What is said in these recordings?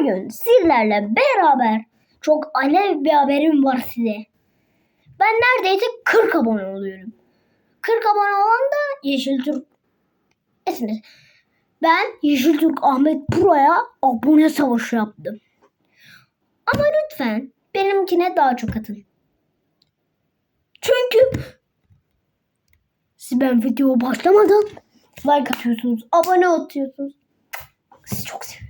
Bugün sizlerle beraber çok alev bir haberim var size. Ben neredeyse 40 abone oluyorum. 40 abone olan da Yeşil Türk. Esiniz. Ben Yeşil Türk Ahmet Pro'ya abone savaşı yaptım. Ama lütfen benimkine daha çok atın. Çünkü siz ben video başlamadan like atıyorsunuz, abone atıyorsunuz. Sizi çok seviyorum.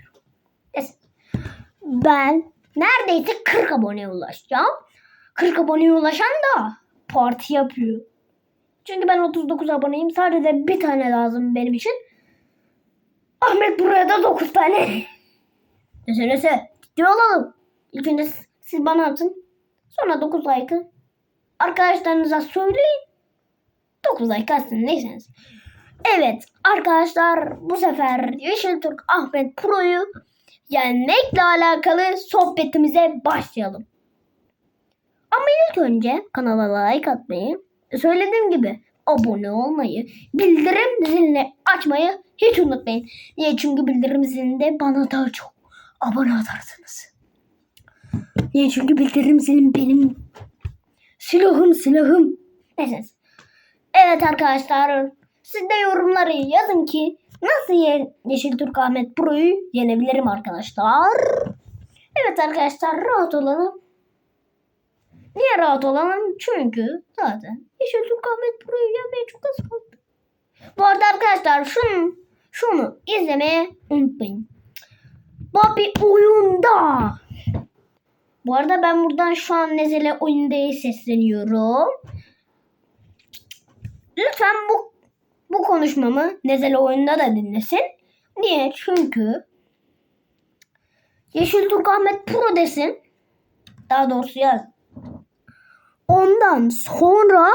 Neyse. Ben neredeyse 40 aboneye ulaşacağım. 40 aboneye ulaşan da parti yapıyor. Çünkü ben 39 aboneyim. Sadece bir tane lazım benim için. Ahmet buraya da 9 tane. Nese nese. Ciddi olalım. İlk önce siz bana atın. Sonra 9 like'ı. Arkadaşlarınıza söyleyin. 9 like atsın neyseniz. Evet arkadaşlar bu sefer Yeşil Türk Ahmet Pro'yu yenmekle alakalı sohbetimize başlayalım. Ama ilk önce kanala like atmayı, söylediğim gibi abone olmayı, bildirim zilini açmayı hiç unutmayın. Niye? Çünkü bildirim zilinde bana daha çok abone atarsınız. Niye? Çünkü bildirim zilim benim silahım silahım. Neyse. Evet arkadaşlar siz de yorumları yazın ki nasıl Ye- Yeşil Türk Ahmet Pro'yu yenebilirim arkadaşlar. Evet arkadaşlar rahat olalım. Niye rahat olalım? Çünkü zaten Yeşil Türk Ahmet Pro'yu yenmeye çok az kaldı. Bu arada arkadaşlar şunu, şunu izlemeye unutmayın. Bir oyunda. Bu arada ben buradan şu an Nezele oyundaya sesleniyorum. Lütfen bu konuşmamı Nezel oyunda da dinlesin. Niye? Çünkü Yeşil Türk Ahmet Pro desin. Daha doğrusu yaz. Ondan sonra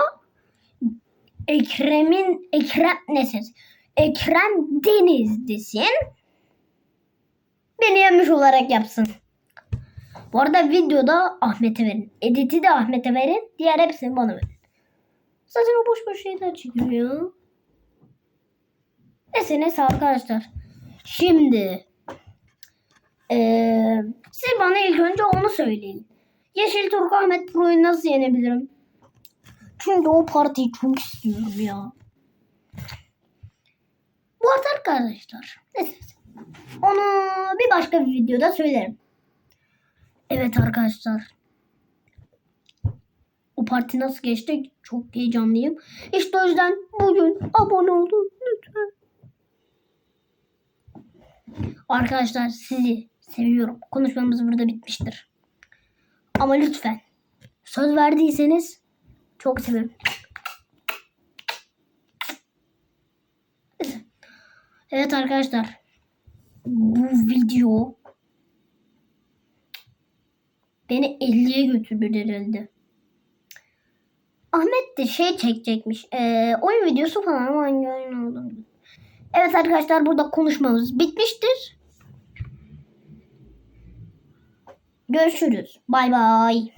Ekrem'in Ekrem ne ses? Ekrem Deniz desin. Beni yemiş olarak yapsın. Bu arada videoda Ahmet'e verin. Editi de Ahmet'e verin. Diğer hepsini bana verin. Zaten o boş boş şeyler çekiyor ya. Neyse arkadaşlar. Şimdi eee siz bana ilk önce onu söyleyin. Yeşil Türk Ahmet Pro'yu nasıl yenebilirim? Çünkü o partiyi çok istiyorum ya. Bu arada arkadaşlar. Neyse. Onu bir başka bir videoda söylerim. Evet arkadaşlar. O parti nasıl geçti? Çok heyecanlıyım. İşte o yüzden bugün abone olun lütfen. Arkadaşlar sizi seviyorum. Konuşmamız burada bitmiştir. Ama lütfen söz verdiyseniz çok severim. Evet arkadaşlar. Bu video beni 50'ye götürdü herhalde. Ahmet de şey çekecekmiş. Ee, oyun videosu falan hangi oyun olduğunu. Evet arkadaşlar burada konuşmamız bitmiştir. Görüşürüz. Bay bay.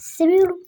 Seviyorum.